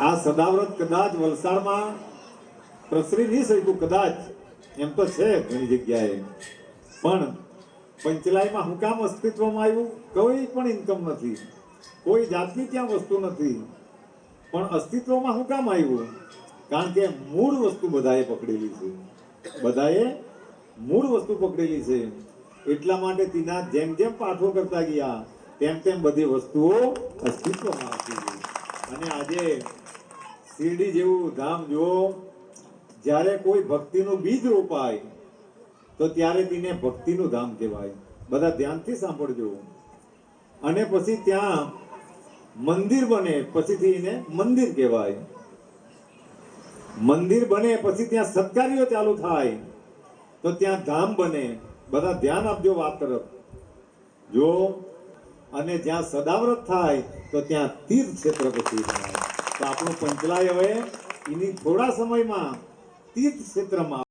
આ સદાવ્રત કદાચ વલસાડમાં પ્રસરી નહીં શક્યું, કદાચ. એમ તો છે ઘણી જગ્યાએ. પણ પંચલાઈમાં હું કામ અસ્તિત્વમાં આવ્યું? કોઈ પણ ઇન્કમ નથી. કોઈ જાતની ત્યાં વસ્તુ નથી. પણ અસ્તિત્વમાં હું કામ આવ્યું? કારણ કે મૂળ વસ્તુ બધાએ પકડેલી છે. બધાએ મૂળ વસ્તુ પકડેલી છે. એટલા માટે તેના જેમ જેમ પાઠો કરતા ગયા, તેમ તેમ બધી વસ્તુઓ અસ્તિત્વમાં આવતી અને આજે શિરડી જેવું ધામ જો જ્યારે કોઈ ભક્તિનું બીજ રોપાય, તો ત્યારે તેને ભક્તિનું ધામ કહેવાય. બધા ધ્યાનથી સાંભળજો. અને પછી ત્યાં મંદિર બને, પછીથી એને મંદિર કહેવાય. મંદિર બને, પછી ત્યાં સત્કાર્યો ચાલુ થાય, તો ત્યાં ધામ બને. બધા ધ્યાન આપજો વાત તરફ. જો, અને જ્યાં સદાવ્રત થાય, તો ત્યાં તીર્થ ક્ષેત્ર પછી થાય. તો આપણું પંચલાય હવે એની થોડા સમયમાં તીર્થ ક્ષેત્રમાં